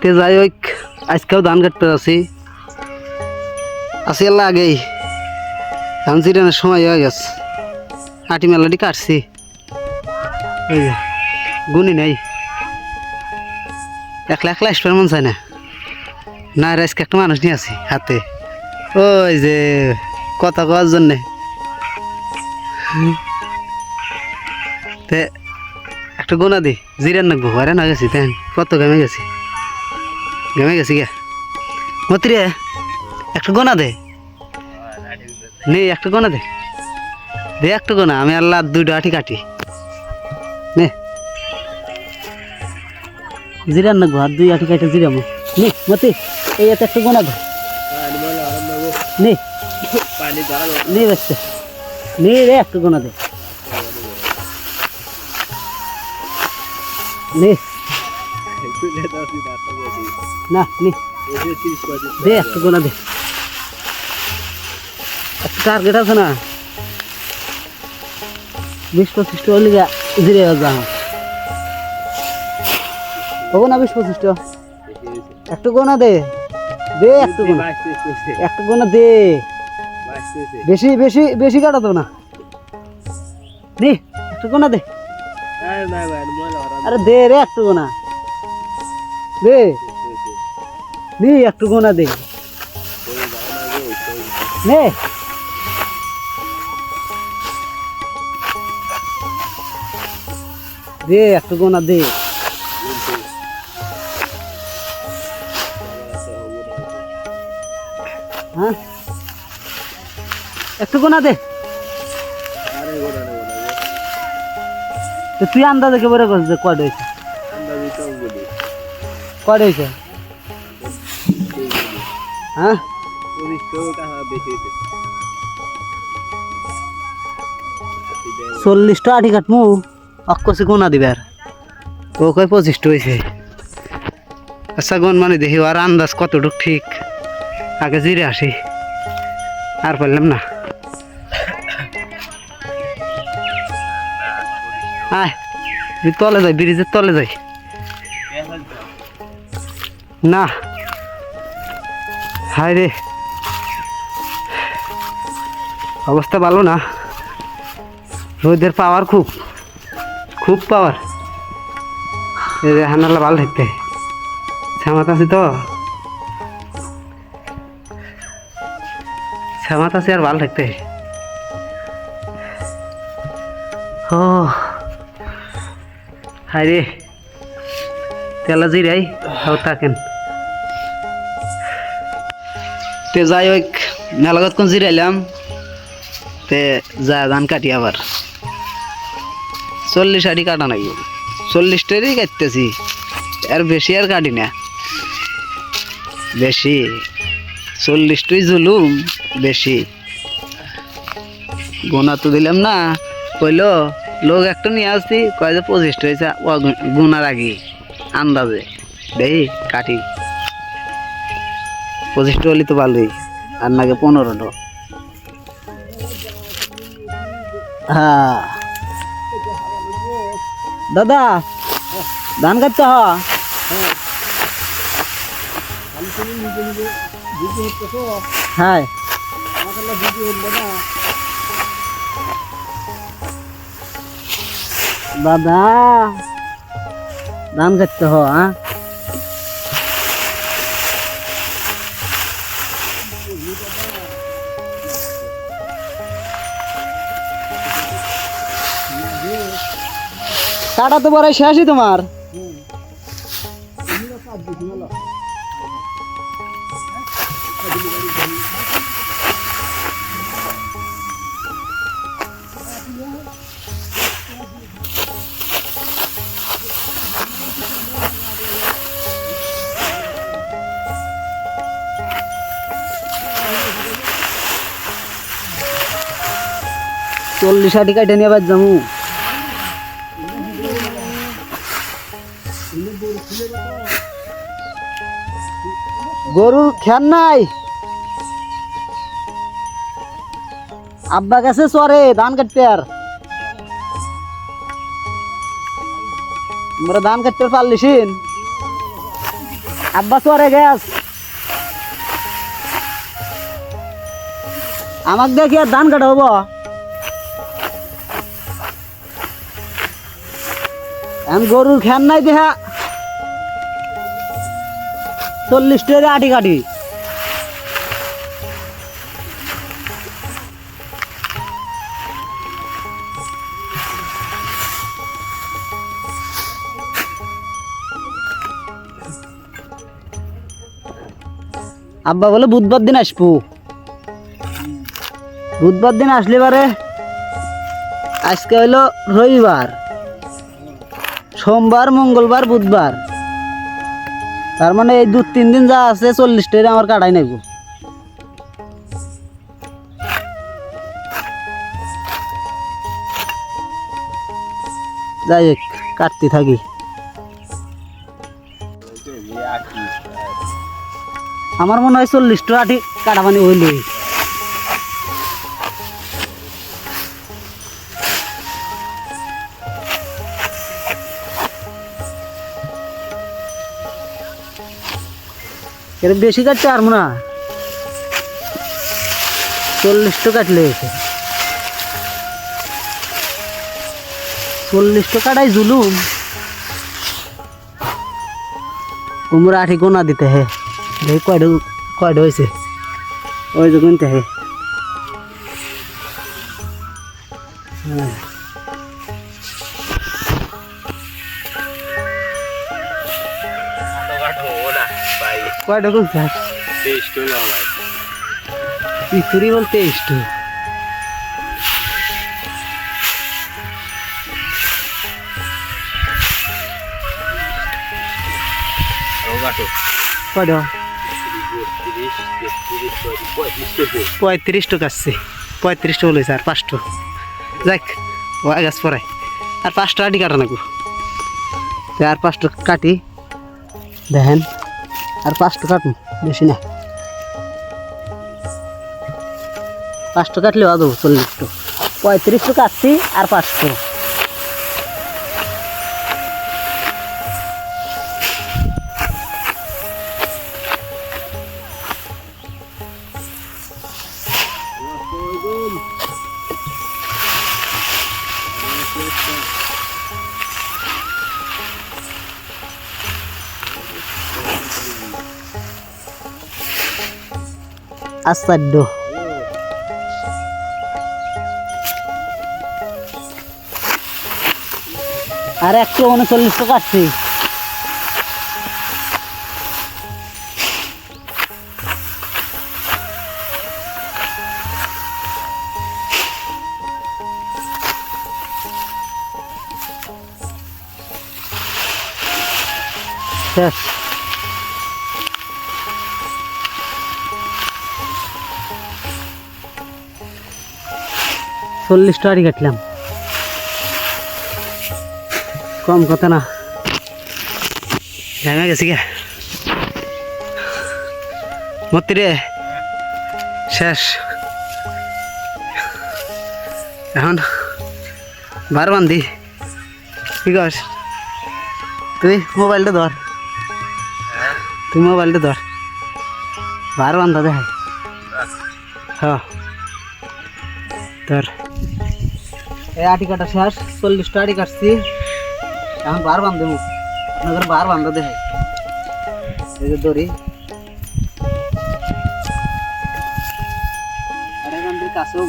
তে যাই হোক আজকেও ধান কাটতে আছি আছি আল্লাহ আগেই। ধান চিরানোর সময় হয়ে গেছে। আটি মেলাটি কাটছি। গুনি নেই। একলা একলা আসবার মন চায় না। না আজকে একটা মানুষ নিয়ে আছি হাতে। ওই যে কথা কওয়ার জন্যে। তে একটা গোনা দি। জিরান নাকবো আরে না গেছি তেন কত ঘেমে গেছি। ঘেমে গেছি গে মতি রে একটা গোনা দে। নে, একটা গোনা দে। দে একটা গোনা, আমি আল্লাহ দুইটা আটি কাটি। নে। জিরান নাকবো, আর দুই আটি কাটে জিরামো নে, মতি, এই এত একটা গোনা দে। নে। নে নে রে, একটা গোনা দে। নে। না নে। দে একটা গোনা দে। একটা টার্গেট আছে না? বিশ পঁচিশ টাকা লিগা জিরে যা হব না বিশ পঁচিশ টাকা? একটু গোনা দে। দে একটু গোনা। একটু গোনা দে। বেশি বেশি বেশি কাটাতো না। একটু গোনা দে। আরে দে রে একটু গোনা। দে নে একটু গোনা দে। নে। দে একটু গোনা দে। হ্যাঁ? একটু গোনা দে। তুই আন্দাজে কেবরে করছিস যে কয়টা হয়েছে? হয়েছে হ্যাঁ? চল্লিশটা আটি কাটমু অক্কসে গোনা দিবে আর। ও কয় পঁচিশটা হয়েছে আচ্ছা গন মানে দেখি, আর আন্দাজ কতটুক ঠিক? আগে জিরে আসি। আর পারলাম না। আয় তলে যাই, ব্রিজের তলে যাই। না। হায় রে। অবস্থা ভালো না। রোদের পাওয়ার খুব। খুব পাওয়ার হানালা ভালো থাকতে শ্যামাত আছি তো। শ্যামাত আছি আর ভালো থাকতে ও। হায় রে। তেলা জিরাই তাও তে যাই হোক, মেলাগত কোন জিরাইলাম তে যা ধান কাটি আবার। চল্লিশ আটি কাটা নাই চল্লিশটারই কাটতেছি। আর বেশি আর কাটি না। বেশি। চল্লিশটাই জুলুম, বেশি। গোনা তো দিলাম না। কইলো, লোক একটা নিয়ে আসছি, কয় যে পঁচিশটা হয়েছে গুনার আগে আন্দাজে। দেখি কাটি। পঁচিশটা হলে তো ভালোই, আর নাকি পনেরোটা। হ্যাঁ। দাদা, ধান কাটতে হ হ্যাঁ। দাদা, ধান কাটতে হ হ্যাঁ? কাটা তো বড় শেষই তোমার। চল্লিশ আটি কাটে নিয়ে বাদ যাব। গরুর খ্যান নাই। আব্বা গেছে চরে, ধান কাটতে আর। আমরা ধান কাটতে পারলিসিন? আব্বা সরে গ্যাস আমাক দেখি আর ধান কাটা হব। এখন গরুর খ্যান নাই দেহা। চল্লিশ টাকা আটি কাটি। আব্বা বলে বুধবার দিন আসব। বুধবার দিন আসলে পারে আজকে হইল রবিবার। সোমবার, মঙ্গলবার, বুধবার। তার মানে এই দু, তিন দিন যা আছে চল্লিশ টাকা আমার কাটাই নেব যাই হোক, কাটতে থাকি। আমার মনে হয় চল্লিশটা আটি কাটা হইলই। এর বেশি কাটতে পারব না। চল্লিশটা কাটলে এসে চল্লিশটা কাটাই জুলুম। কুমড়া আঠি গোনা দিতে হে। দেখি কয়টা কয়টা হয়েছে। ওই যে গুনতে হে। হ্যাঁ। কয়টা গুনতে ইতুরি বলতে ইষ্টু কয়টা? পঁয়ত্রিশ টাকা আসছে পঁয়ত্রিশ টাকা লইছে আর পাঁচটো। যাক ও গাছ পরাই আর পাঁচটা আটি কাটা নাকু। আর পাঁচটা কাটি। দেখেন। আর পাঁচটা কাটুন বেশি না। পাঁচটা কাটলে আদৌ চল্লিশ পঁয়ত্রিশটা কাটছি আর পাঁচশো। আশ্চর্য আর একশো উনচল্লিশ টাকা আসছে শেষ। চল্লিশ টাকারই কাটলাম। কম কথা না। জানা গেছি গে। মতি রে, শেষ। এখন বার বান্ধি ঠিক আছে তুই মোবাইলটা ধর। তুই মোবাইলটা ধর। বার বান্ধা দেখ হ্যাঁ তোর এই আটি কাটা শেষ, চল্লিশটা আটি কাটছি। এখন বার বান্ধে মুখ, আপনাদের বার বান্ধা দেখে এই যে দড়ি। কাছেও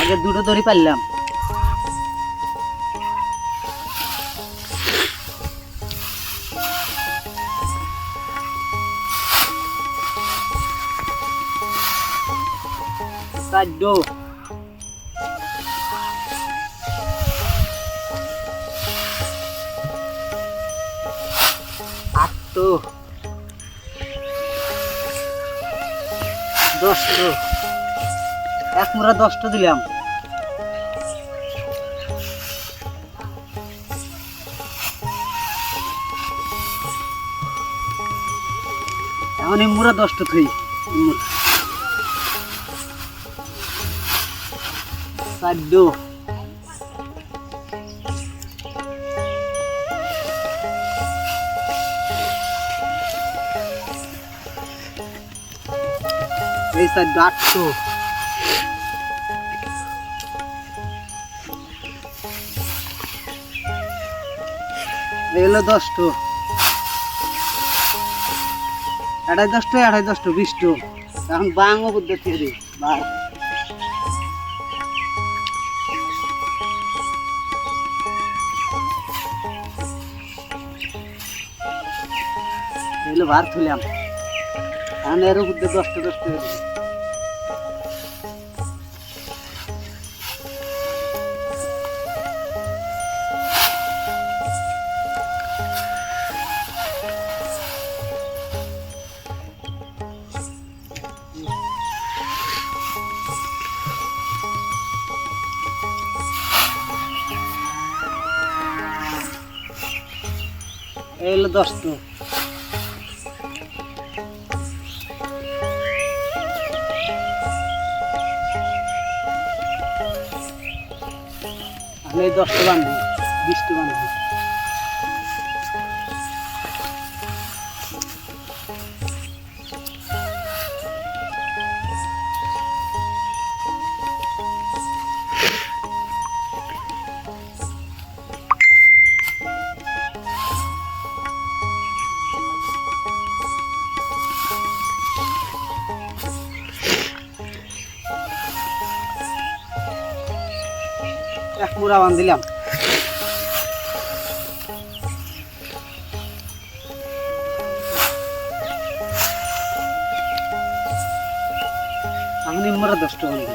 আগে দুটো দড়ি পারলাম চারটো আটটো দশটো এক মুড়া দশটা দিলাম এখন এই মুড়া দশটা থই laddu It's a dark show. এগুলো দশটো। আড়াই দশটো আড়াই দশটো, বিশটো। এখন বাংলা পদ্ধতি বাংলা এগুলো ভার তুলাম এখন এর বুদ্ধি দশটা দশটা করে দিই। আমি দশটা বান্ধি বিশটা বান্ধি এক মুড়া বান্ধিলাম আমি মোরা দশটা বান্ধি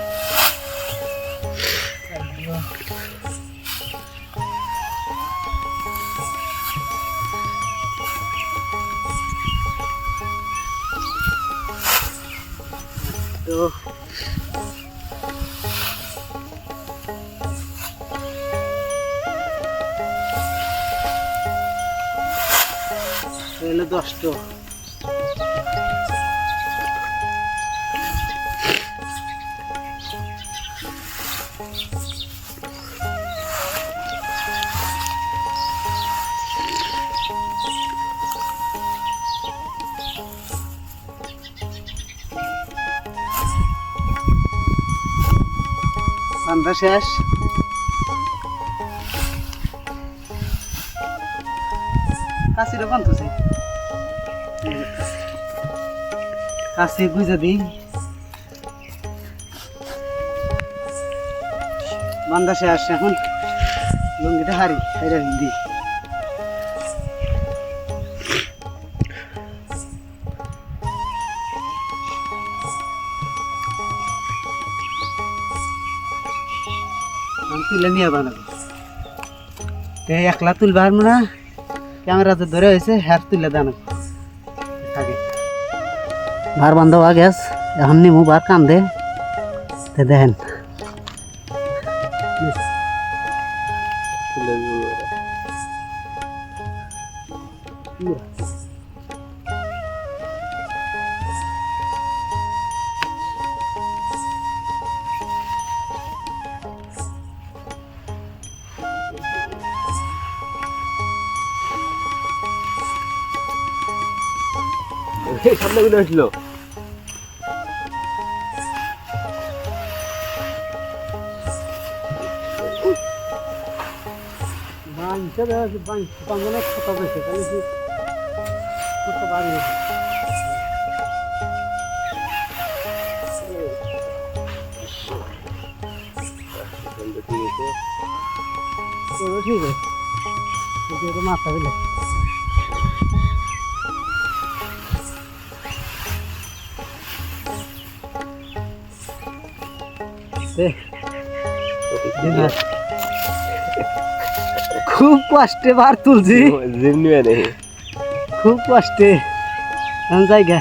তো এলো দশটো বান্ধা শেষ কাশিরে বান্ধছে কাশি গুজে দিই। বান্ধা শেষ এখন। লুঙ্গিটা হারি, হাইরা দিই। তুলে নিয়ে বানাবো। একলা তুলবে আর না ক্যামেরাতে ধরে হয়েছে, হ্যার তুলে দানো। থাকে ভার বান্ধব আগে এখন নিমু বার কাম দে তে দেখেন সামনে গুলো আসলো বাঞ্চা দেওয়া আছে বাঞ্চা বাঞ্চা ছোট বেশি তাহলে কি ছোট বাড়ি চলো ঠিক আছে কিন্তু এটা মাথা দিলে খুব কষ্টে বার তুলছি। খুব কষ্টে। জায়গা